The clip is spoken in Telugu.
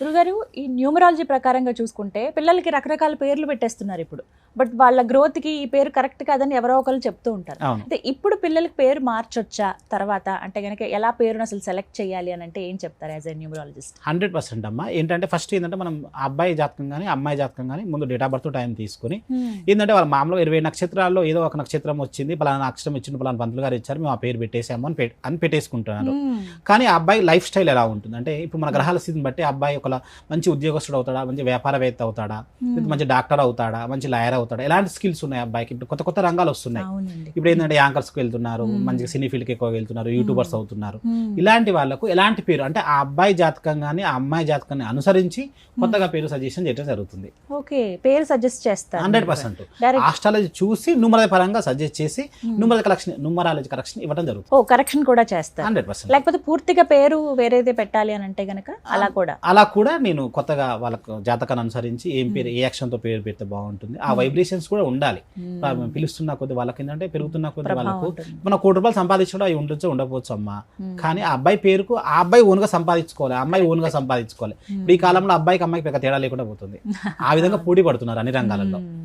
గురుగారు ఈ న్యూమరాలజీ ప్రకారంగా చూసుకుంటే పిల్లలకి రకరకాల పేర్లు పెట్టేస్తున్నారు ఇప్పుడు. బట్ వాళ్ళ గ్రోత్కి ఈ పేరు కరెక్ట్ కాదని ఎవరో ఒకరు చెప్తూ ఉంటారు. అయితే ఇప్పుడు పిల్లలకి పేరు మార్చొచ్చా తర్వాత? అంటే గనక ఎలా పేరును అసలు సెలెక్ట్ చేయాలి అని అంటే ఏం చెప్తారు as a numerologist? Hundred percent అమ్మా. ఏంటంటే ఫస్ట్ ఏంటంటే మనం అబ్బాయి జాతకం కానీ అమ్మాయి జాతకం కానీ ముందు డేట్ ఆఫ్ బర్త్ టైం తీసుకుని ఏంటంటే వాళ్ళ మామూలుగా ఇరవై నక్షత్రాల్లో ఏదో ఒక నక్షత్రం వచ్చింది పలానా నక్షత్రం ఇచ్చిన పలానా పంతులు గారు ఇచ్చారు మేము ఆ పేరు పెట్టేసాము అని అని పెట్టేసుకుంటున్నారు. కానీ ఆ అబ్బాయి లైఫ్ స్టైల్ ఎలా ఉంటుంది? అంటే ఇప్పుడు మన గ్రహాల స్థితిని బట్టి అబ్బాయి ఒక మంచి ఉద్యోగస్తుడు అవుతాడా? మంచి వ్యాపారవేత్త అవుతాడా? లేదా మంచి డాక్టర్ అవుతాడా? మంచి లాయర్ అవుతాడా? ఎలాంటి స్కిల్స్ ఉన్నాయి అబ్బాయికి? ఇప్పుడు కొత్త కొత్త రంగాలు వస్తున్నాయి. ఇప్పుడు ఏంటంటే యాంకర్స్కి వెళ్తున్నారు Hmm. మంచిగా సినీ ఫీల్డ్కి ఎక్కువ వెళ్తున్నారు Hmm. యూట్యూబర్స్ అవుతున్నారు. Hmm. ఇలాంటి వాళ్ళకు ఎలాంటి పేరు? అంటే ఆ అబ్బాయి జాతకం కానీ ఆ అమ్మాయి జాతకాన్ని అనుసరించి కొత్తగా పేరు సజెషన్ చేయడం జరుగుతుంది. ఓకే. పేరు సజెస్ట్ చేస్తారు. Hundred percent. ఆస్ట్రాలజీ చూసి న్యూమరాలజీ పరంగా సజెస్ట్ చేసి న్యూమరాలజీ కరెక్షన్ న్యూమరాలజీ కరెక్షన్ ఇవ్వడం జరుగుతుంది. ఓ కరెక్షన్ కూడా చేస్తారు. Hundred percent. లేకపోతే పూర్తిగా పేరు వేరేదే పెట్టాలి అని అంటే గనక అలా కూడా? అలా కూడా నేను కొత్తగా వాళ్ళకు జాతకాన్ని అనుసరించి ఏం పేరు ఏ అక్షరంతో పేరు పెడితే బాగుంటుంది ఆ. వైబ్రేషన్స్ కూడా ఉండాలి. పిలుస్తున్న కొద్ది వాళ్ళకి ఏంటంటే పెరుగుతున్న కొద్ది వాళ్ళకు. మన కోటి రూపాయలు సంపాదించడం అవి ఉండొచ్చు ఉండకపోవచ్చు అమ్మా. కానీ ఆ అబ్బాయి పేరుకు ఆ అబ్బాయి ఓన్గా సంపాదించుకోవాలి ఆ అమ్మాయి ఓన్గా సంపాదించుకోవాలి. ఇప్పుడు ఈ కాలంలో అబ్బాయికి అమ్మాయికి పెద్ద తేడా లేకుండా పోతుంది ఆ విధంగా పోటీ పడుతున్నారు అన్ని రంగాలలో.